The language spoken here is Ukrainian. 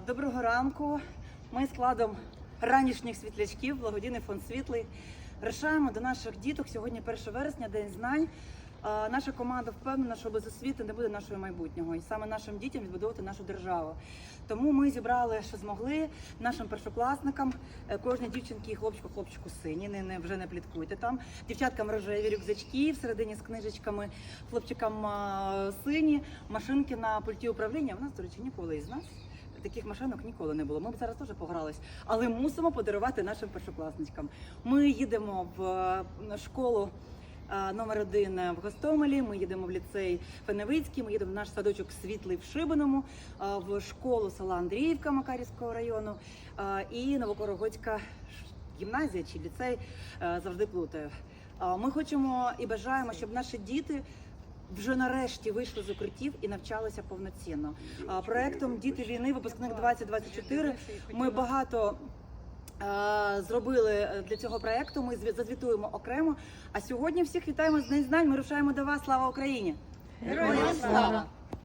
Доброго ранку. Ми складом ранішніх світлячків, благодійний фонд світлий. Рішаємо до наших діток сьогодні 1 вересня, день знань. Наша команда впевнена, що без освіти не буде нашого майбутнього, і саме нашим дітям відбудовувати нашу державу. Тому ми зібрали, що змогли нашим першокласникам, е, кожній дівчинці і хлопчику, хлопчику сині, не, не вже не пліткуйте там. Дівчаткам рожеві рюкзачки всередині з книжечками, хлопчикам сині, машинки на пульті управління. У нас, до речі, ніколи із нас таких машинок ніколи не було. Ми б зараз теж погрались, але мусимо подарувати нашим першокласничкам. Ми їдемо в е, школу. е, Номер один в Гостомелі, ми їдемо в ліцей Феневицький, ми їдемо в наш садочок Світлий в Шибаному, е, в школу села Андріївка Макарівського району і Новокорогодська гімназія чи ліцей завжди плутаю. Е, Ми хочемо і бажаємо, щоб наші діти вже нарешті вийшли з укриттів і навчалися повноцінно. Проектом Діти війни, випускник 2024 Ми багато. е, Зробили для цього проекту. Ми зві- зазвітуємо окремо. А сьогодні всіх вітаємо з День знань. Ми рушаємо до вас. Слава Україні! Героям слава!